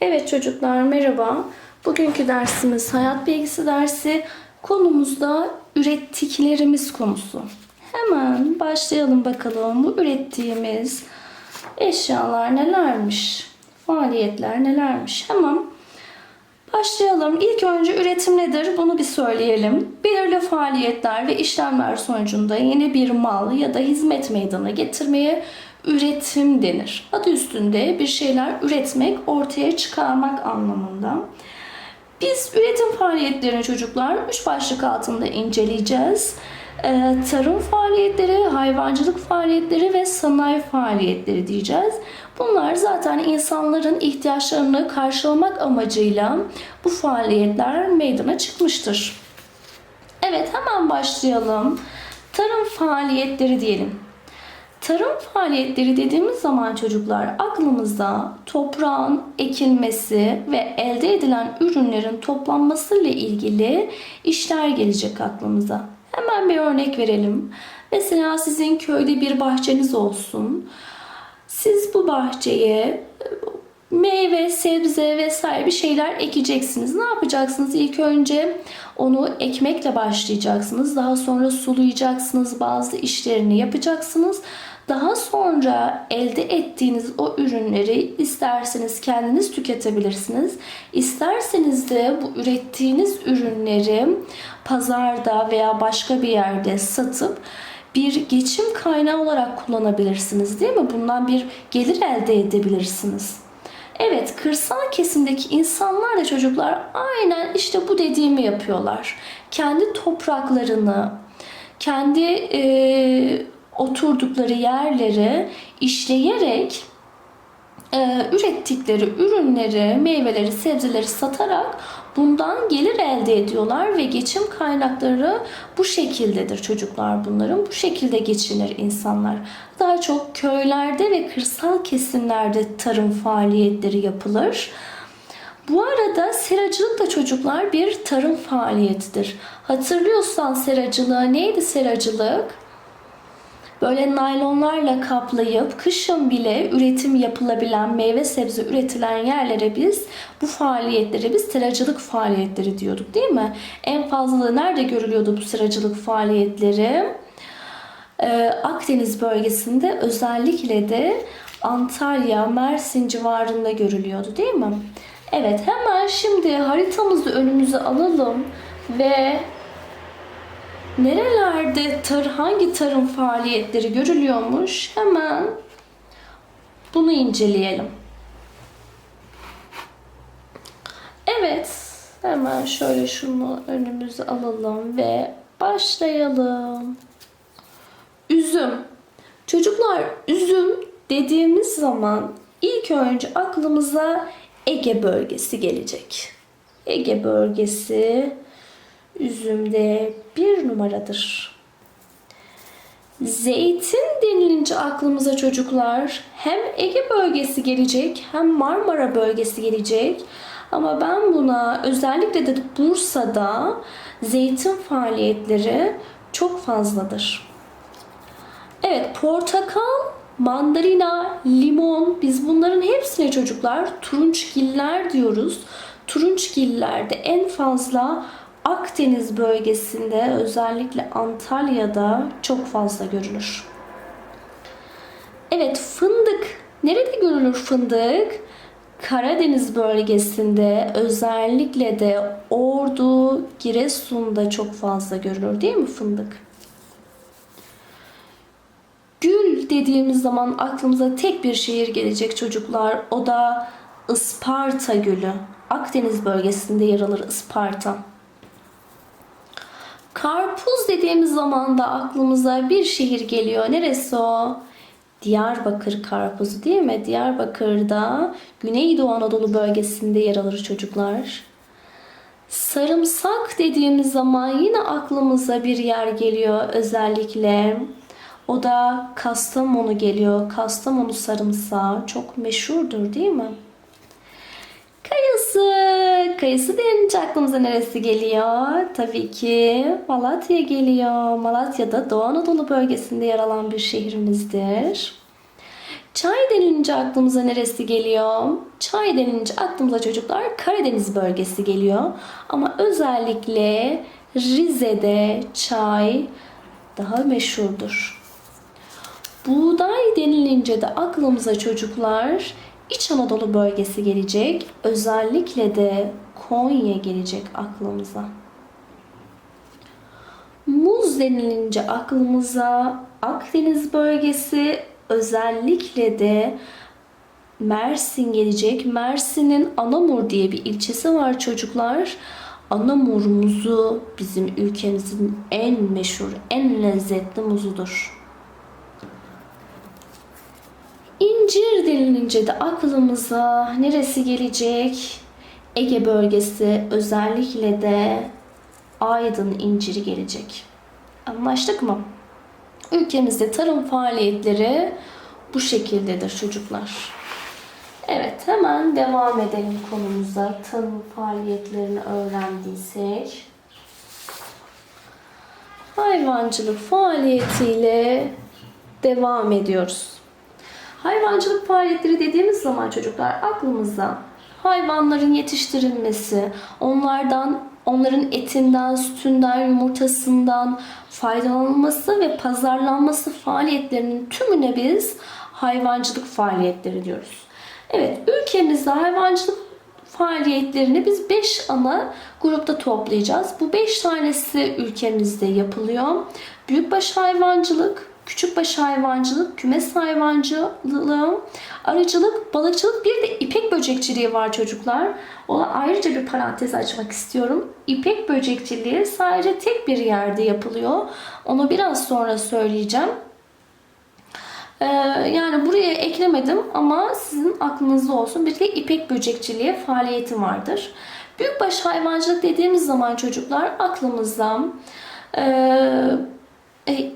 Evet çocuklar merhaba. Bugünkü dersimiz hayat bilgisi dersi. Konumuzda ürettiklerimiz konusu. Hemen başlayalım bakalım bu ürettiğimiz eşyalar nelermiş? Faaliyetler nelermiş? Hemen başlayalım. İlk önce üretim nedir? Bunu bir söyleyelim. Belirli faaliyetler ve işlemler sonucunda yeni bir mal ya da hizmet meydana getirmeye üretim denir. Adı üstünde bir şeyler üretmek, ortaya çıkarmak anlamında. Biz üretim faaliyetlerini çocuklar üç başlık altında inceleyeceğiz. Ee, tarım faaliyetleri, hayvancılık faaliyetleri ve sanayi faaliyetleri diyeceğiz. Bunlar zaten insanların ihtiyaçlarını karşılamak amacıyla bu faaliyetler meydana çıkmıştır. Evet hemen başlayalım. Tarım faaliyetleri diyelim. Tarım faaliyetleri dediğimiz zaman çocuklar aklımızda toprağın ekilmesi ve elde edilen ürünlerin toplanması ile ilgili işler gelecek aklımıza. Hemen bir örnek verelim. Mesela sizin köyde bir bahçeniz olsun. Siz bu bahçeye meyve, sebze vesaire bir şeyler ekeceksiniz. Ne yapacaksınız? İlk önce onu ekmekle başlayacaksınız. Daha sonra sulayacaksınız. Bazı işlerini yapacaksınız. Daha sonra elde ettiğiniz o ürünleri isterseniz kendiniz tüketebilirsiniz. İsterseniz de bu ürettiğiniz ürünleri pazarda veya başka bir yerde satıp bir geçim kaynağı olarak kullanabilirsiniz değil mi? Bundan bir gelir elde edebilirsiniz. Evet, kırsal kesimdeki insanlar da çocuklar aynen işte bu dediğimi yapıyorlar. Kendi topraklarını, kendi e, oturdukları yerleri işleyerek e, ürettikleri ürünleri, meyveleri, sebzeleri satarak bundan gelir elde ediyorlar ve geçim kaynakları bu şekildedir çocuklar bunların. Bu şekilde geçinir insanlar. Daha çok köylerde ve kırsal kesimlerde tarım faaliyetleri yapılır. Bu arada seracılık da çocuklar bir tarım faaliyetidir. Hatırlıyorsan seracılığı neydi seracılık? Böyle naylonlarla kaplayıp kışın bile üretim yapılabilen meyve sebze üretilen yerlere biz bu faaliyetlere biz seracılık faaliyetleri diyorduk değil mi? En fazla nerede görülüyordu bu seracılık faaliyetleri? Ee, Akdeniz bölgesinde özellikle de Antalya, Mersin civarında görülüyordu değil mi? Evet hemen şimdi haritamızı önümüze alalım ve nerelerde tar hangi tarım faaliyetleri görülüyormuş hemen bunu inceleyelim. Evet, hemen şöyle şunu önümüze alalım ve başlayalım. Üzüm. Çocuklar üzüm dediğimiz zaman ilk önce aklımıza Ege bölgesi gelecek. Ege bölgesi üzümde bir numaradır. Zeytin denilince aklımıza çocuklar hem Ege bölgesi gelecek hem Marmara bölgesi gelecek. Ama ben buna özellikle de Bursa'da zeytin faaliyetleri çok fazladır. Evet portakal, mandalina, limon biz bunların hepsine çocuklar turunçgiller diyoruz. Turunçgillerde en fazla Akdeniz bölgesinde özellikle Antalya'da çok fazla görülür. Evet fındık. Nerede görülür fındık? Karadeniz bölgesinde özellikle de Ordu, Giresun'da çok fazla görülür değil mi fındık? Gül dediğimiz zaman aklımıza tek bir şehir gelecek çocuklar. O da Isparta Gölü. Akdeniz bölgesinde yer alır Isparta. Karpuz dediğimiz zaman da aklımıza bir şehir geliyor. Neresi o? Diyarbakır karpuzu değil mi? Diyarbakır'da Güneydoğu Anadolu bölgesinde yer alır çocuklar. Sarımsak dediğimiz zaman yine aklımıza bir yer geliyor özellikle. O da Kastamonu geliyor. Kastamonu sarımsağı çok meşhurdur değil mi? Kayısı. Denince aklımıza neresi geliyor? Tabii ki Malatya geliyor. Malatya'da Doğu Anadolu bölgesinde yer alan bir şehrimizdir. Çay denilince aklımıza neresi geliyor? Çay denilince aklımıza çocuklar Karadeniz bölgesi geliyor. Ama özellikle Rize'de çay daha meşhurdur. Buğday denilince de aklımıza çocuklar İç Anadolu bölgesi gelecek. Özellikle de Konya gelecek aklımıza. Muz denilince aklımıza Akdeniz bölgesi özellikle de Mersin gelecek. Mersin'in Anamur diye bir ilçesi var çocuklar. Anamur muzu bizim ülkemizin en meşhur, en lezzetli muzudur. İncir denilince de aklımıza neresi gelecek? Ege bölgesi özellikle de Aydın inciri gelecek. Anlaştık mı? Ülkemizde tarım faaliyetleri bu şekildedir çocuklar. Evet hemen devam edelim konumuza. Tarım faaliyetlerini öğrendiysek. Hayvancılık faaliyetiyle devam ediyoruz. Hayvancılık faaliyetleri dediğimiz zaman çocuklar aklımıza hayvanların yetiştirilmesi, onlardan onların etinden, sütünden, yumurtasından faydalanılması ve pazarlanması faaliyetlerinin tümüne biz hayvancılık faaliyetleri diyoruz. Evet, ülkemizde hayvancılık faaliyetlerini biz 5 ana grupta toplayacağız. Bu 5 tanesi ülkemizde yapılıyor. Büyükbaş hayvancılık, küçükbaş hayvancılık, kümes hayvancılığı, arıcılık, balıkçılık bir de ipek böcekçiliği var çocuklar. Ona ayrıca bir parantez açmak istiyorum. İpek böcekçiliği sadece tek bir yerde yapılıyor. Onu biraz sonra söyleyeceğim. Ee, yani buraya eklemedim ama sizin aklınızda olsun. Bir de ipek böcekçiliği faaliyeti vardır. Büyükbaş hayvancılık dediğimiz zaman çocuklar aklımızda e, e,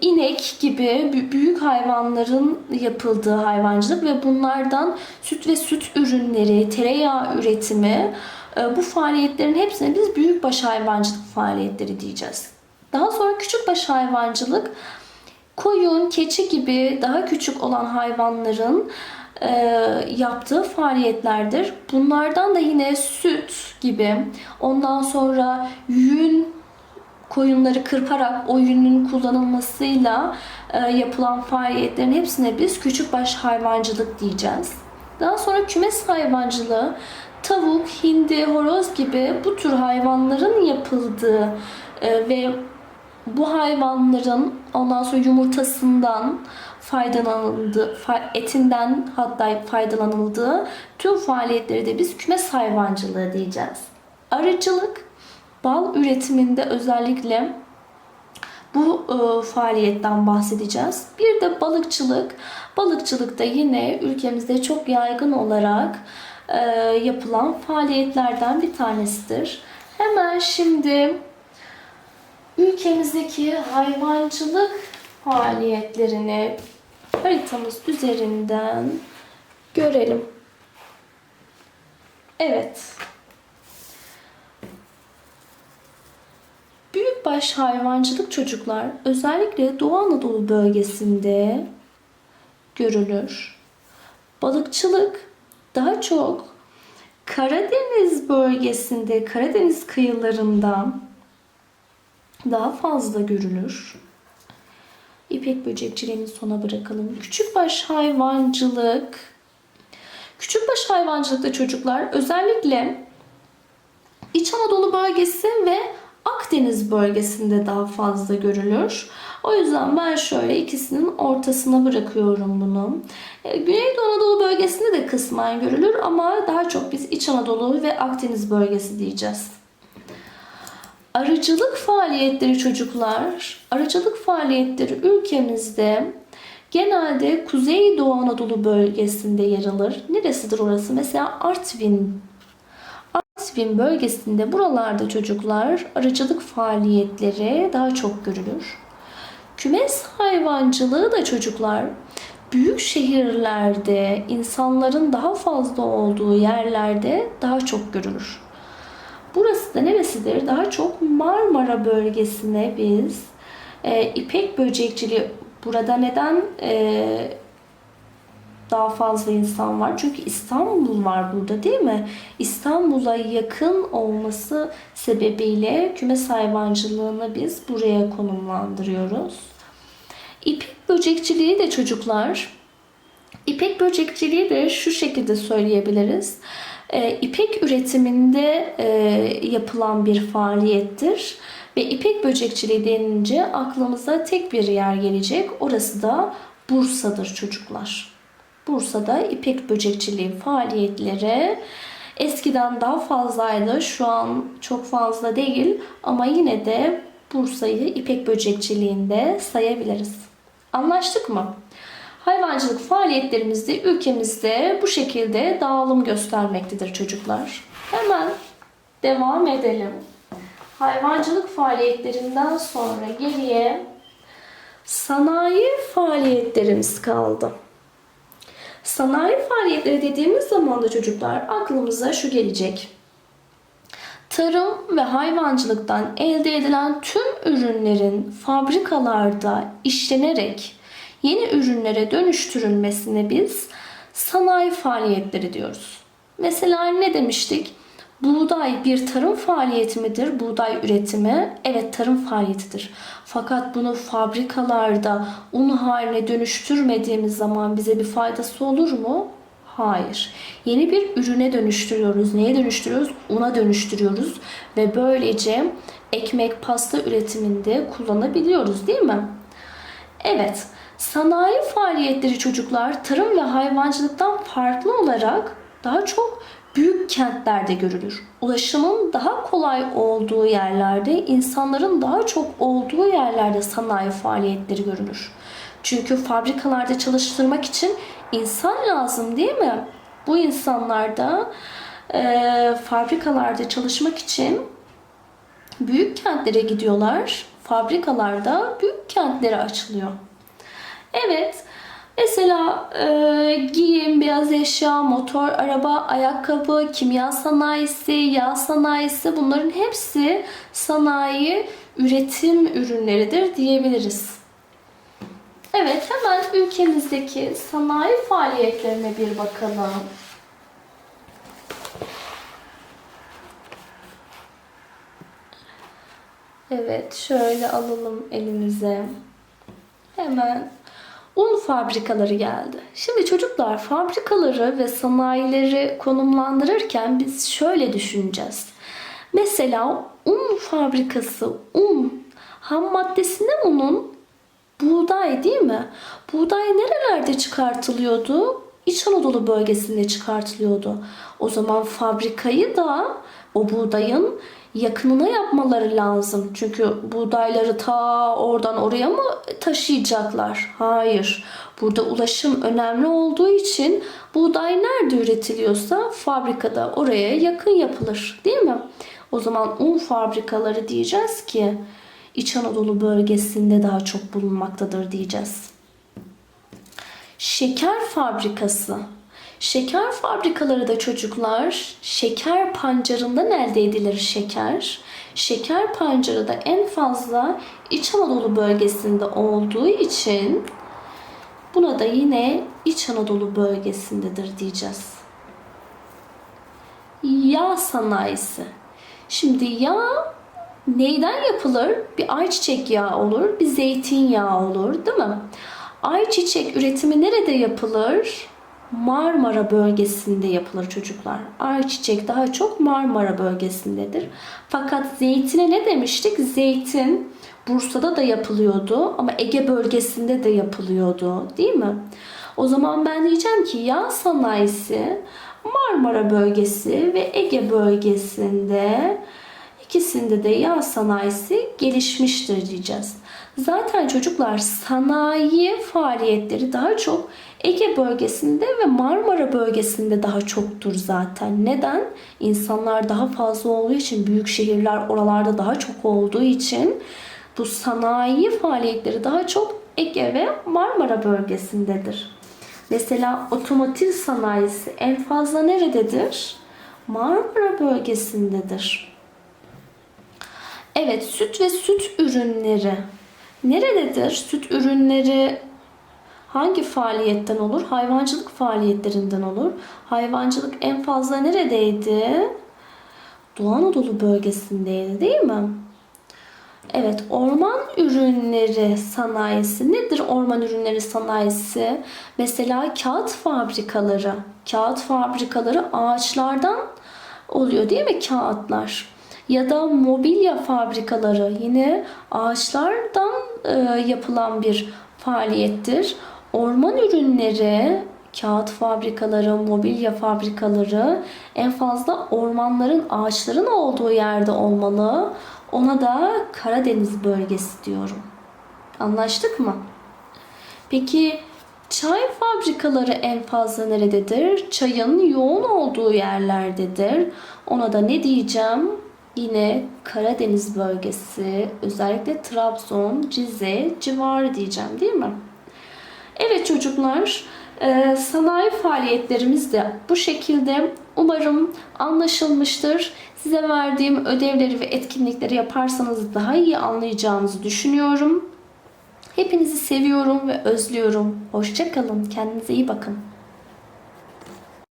inek gibi büyük hayvanların yapıldığı hayvancılık ve bunlardan süt ve süt ürünleri, tereyağı üretimi e, bu faaliyetlerin hepsine biz büyükbaş hayvancılık faaliyetleri diyeceğiz. Daha sonra küçükbaş hayvancılık koyun, keçi gibi daha küçük olan hayvanların e, yaptığı faaliyetlerdir. Bunlardan da yine süt gibi, ondan sonra yün koyunları kırparak o yünün kullanılmasıyla e, yapılan faaliyetlerin hepsine biz küçükbaş hayvancılık diyeceğiz. Daha sonra kümes hayvancılığı tavuk, hindi, horoz gibi bu tür hayvanların yapıldığı e, ve bu hayvanların ondan sonra yumurtasından faydalanıldığı, etinden hatta faydalanıldığı tüm faaliyetleri de biz kümes hayvancılığı diyeceğiz. Arıcılık, bal üretiminde özellikle bu e, faaliyetten bahsedeceğiz. Bir de balıkçılık. Balıkçılık da yine ülkemizde çok yaygın olarak e, yapılan faaliyetlerden bir tanesidir. Hemen şimdi ülkemizdeki hayvancılık faaliyetlerini haritamız üzerinden görelim. Evet. Büyükbaş hayvancılık çocuklar özellikle Doğu Anadolu bölgesinde görülür. Balıkçılık daha çok Karadeniz bölgesinde, Karadeniz kıyılarında daha fazla görülür. İpek böcekçiliğini sona bırakalım. Küçükbaş hayvancılık. Küçükbaş hayvancılıkta çocuklar özellikle İç Anadolu bölgesi ve Akdeniz bölgesinde daha fazla görülür. O yüzden ben şöyle ikisinin ortasına bırakıyorum bunu. E, Güneydoğu Anadolu bölgesinde de kısmen görülür ama daha çok biz İç Anadolu ve Akdeniz bölgesi diyeceğiz. Arıcılık faaliyetleri çocuklar, arıcılık faaliyetleri ülkemizde genelde Kuzeydoğu Anadolu bölgesinde yer alır. Neresidir orası? Mesela Artvin. Artvin bölgesinde buralarda çocuklar arıcılık faaliyetleri daha çok görülür. Kümes hayvancılığı da çocuklar büyük şehirlerde insanların daha fazla olduğu yerlerde daha çok görülür. Burası da neresidir? Daha çok Marmara bölgesine biz e, ipek böcekçiliği burada neden e, daha fazla insan var. Çünkü İstanbul var burada değil mi? İstanbul'a yakın olması sebebiyle kümes hayvancılığını biz buraya konumlandırıyoruz. İpek böcekçiliği de çocuklar. İpek böcekçiliği de şu şekilde söyleyebiliriz. Ee, İpek üretiminde e, yapılan bir faaliyettir. Ve ipek böcekçiliği denince aklımıza tek bir yer gelecek. Orası da Bursa'dır çocuklar. Bursa'da ipek böcekçiliği faaliyetleri eskiden daha fazlaydı. Şu an çok fazla değil ama yine de Bursa'yı ipek böcekçiliğinde sayabiliriz. Anlaştık mı? Hayvancılık faaliyetlerimizde ülkemizde bu şekilde dağılım göstermektedir çocuklar. Hemen devam edelim. Hayvancılık faaliyetlerinden sonra geriye sanayi faaliyetlerimiz kaldı. Sanayi faaliyetleri dediğimiz zaman da çocuklar aklımıza şu gelecek. Tarım ve hayvancılıktan elde edilen tüm ürünlerin fabrikalarda işlenerek yeni ürünlere dönüştürülmesine biz sanayi faaliyetleri diyoruz. Mesela ne demiştik? Buğday bir tarım faaliyeti midir? Buğday üretimi evet tarım faaliyetidir. Fakat bunu fabrikalarda un haline dönüştürmediğimiz zaman bize bir faydası olur mu? Hayır. Yeni bir ürüne dönüştürüyoruz. Neye dönüştürüyoruz? Una dönüştürüyoruz ve böylece ekmek, pasta üretiminde kullanabiliyoruz değil mi? Evet. Sanayi faaliyetleri çocuklar tarım ve hayvancılıktan farklı olarak daha çok büyük kentlerde görülür. Ulaşımın daha kolay olduğu yerlerde, insanların daha çok olduğu yerlerde sanayi faaliyetleri görülür. Çünkü fabrikalarda çalıştırmak için insan lazım değil mi? Bu insanlar da e, fabrikalarda çalışmak için büyük kentlere gidiyorlar. Fabrikalarda büyük kentlere açılıyor. Evet, Mesela e, giyim, beyaz eşya, motor, araba, ayakkabı, kimya sanayisi, yağ sanayisi bunların hepsi sanayi üretim ürünleridir diyebiliriz. Evet hemen ülkemizdeki sanayi faaliyetlerine bir bakalım. Evet şöyle alalım elimize. Hemen un fabrikaları geldi. Şimdi çocuklar fabrikaları ve sanayileri konumlandırırken biz şöyle düşüneceğiz. Mesela un fabrikası, un ham maddesi ne unun? Buğday değil mi? Buğday nerelerde çıkartılıyordu? İç Anadolu bölgesinde çıkartılıyordu. O zaman fabrikayı da o buğdayın yakınına yapmaları lazım. Çünkü buğdayları ta oradan oraya mı taşıyacaklar? Hayır. Burada ulaşım önemli olduğu için buğday nerede üretiliyorsa fabrikada oraya yakın yapılır. Değil mi? O zaman un fabrikaları diyeceğiz ki İç Anadolu bölgesinde daha çok bulunmaktadır diyeceğiz. Şeker fabrikası Şeker fabrikaları da çocuklar şeker pancarından elde edilir şeker. Şeker pancarı da en fazla İç Anadolu bölgesinde olduğu için buna da yine İç Anadolu bölgesindedir diyeceğiz. Yağ sanayisi. Şimdi yağ neyden yapılır? Bir ayçiçek yağı olur, bir zeytinyağı olur değil mi? Ayçiçek üretimi nerede yapılır? Marmara bölgesinde yapılır çocuklar. Ayçiçek daha çok Marmara bölgesindedir. Fakat zeytine ne demiştik? Zeytin Bursa'da da yapılıyordu ama Ege bölgesinde de yapılıyordu değil mi? O zaman ben diyeceğim ki yağ sanayisi Marmara bölgesi ve Ege bölgesinde ikisinde de yağ sanayisi gelişmiştir diyeceğiz. Zaten çocuklar sanayi faaliyetleri daha çok Ege bölgesinde ve Marmara bölgesinde daha çoktur zaten. Neden? İnsanlar daha fazla olduğu için, büyük şehirler oralarda daha çok olduğu için bu sanayi faaliyetleri daha çok Ege ve Marmara bölgesindedir. Mesela otomotiv sanayisi en fazla nerededir? Marmara bölgesindedir. Evet, süt ve süt ürünleri nerededir? Süt ürünleri hangi faaliyetten olur? Hayvancılık faaliyetlerinden olur. Hayvancılık en fazla neredeydi? Doğu Anadolu bölgesindeydi değil mi? Evet, orman ürünleri sanayisi nedir orman ürünleri sanayisi? Mesela kağıt fabrikaları. Kağıt fabrikaları ağaçlardan oluyor değil mi kağıtlar? Ya da mobilya fabrikaları yine ağaçlardan e, yapılan bir faaliyettir. Orman ürünleri, kağıt fabrikaları, mobilya fabrikaları en fazla ormanların, ağaçların olduğu yerde olmalı. Ona da Karadeniz bölgesi diyorum. Anlaştık mı? Peki çay fabrikaları en fazla nerededir? Çayın yoğun olduğu yerlerdedir. Ona da ne diyeceğim? Yine Karadeniz bölgesi, özellikle Trabzon, Rize civarı diyeceğim değil mi? Evet çocuklar, e, sanayi faaliyetlerimiz de bu şekilde umarım anlaşılmıştır. Size verdiğim ödevleri ve etkinlikleri yaparsanız daha iyi anlayacağınızı düşünüyorum. Hepinizi seviyorum ve özlüyorum. Hoşçakalın. Kendinize iyi bakın.